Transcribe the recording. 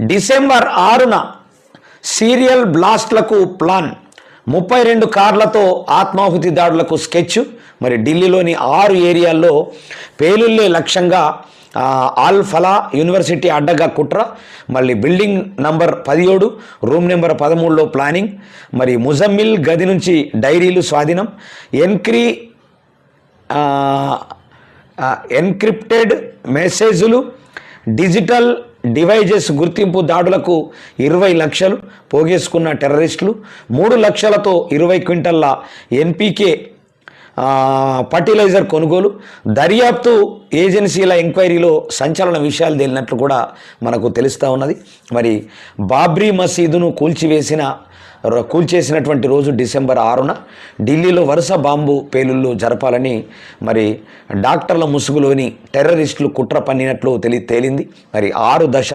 December ఆరున serial బ్లాస్ట్లకు plan. ముప్పై రెండు కార్లతో ఆత్మాహుతి దాడులకు స్కెచ్. మరి ఢిల్లీలోని ఆరు ఏరియాల్లో పేలుళ్ళే లక్ష్యంగా ఆల్ ఫలా యూనివర్సిటీ అడ్డగా కుట్ర. మళ్ళీ బిల్డింగ్ నంబర్ పదిహేడు రూమ్ నెంబర్ పదమూడులో ప్లానింగ్. మరి ముజమ్మిల్ గది నుంచి డైరీలు స్వాధీనం. ఎన్క్రీ ఎన్క్రిప్టెడ్ మెసేజ్లు. డిజిటల్ డివైజెస్ గుర్తింపు దాడులకు ఇరవై లక్షలు పోగేసుకున్న టెర్రరిస్టులు మూడు లక్షలతో ఇరవై క్వింటల్ల ఎన్పికే ఫర్టిలైజర్ కొనుగోలు దర్యాప్తు ఏజెన్సీల ఎంక్వైరీలో సంచలన విషయాలు తేలినట్లు కూడా మనకు తెలుస్తూ ఉన్నది. మరి బాబ్రీ మసీదును కూల్చివేసిన కూల్చేసినటువంటి రోజు డిసెంబర్ ఆరున ఢిల్లీలో వరుస బాంబు పేలుళ్ళు జరపాలని మరి డాక్టర్ల ముసుగులోని టెర్రరిస్టులు కుట్ర పన్నినట్లు తెలి తేలింది. మరి ఆరు దశ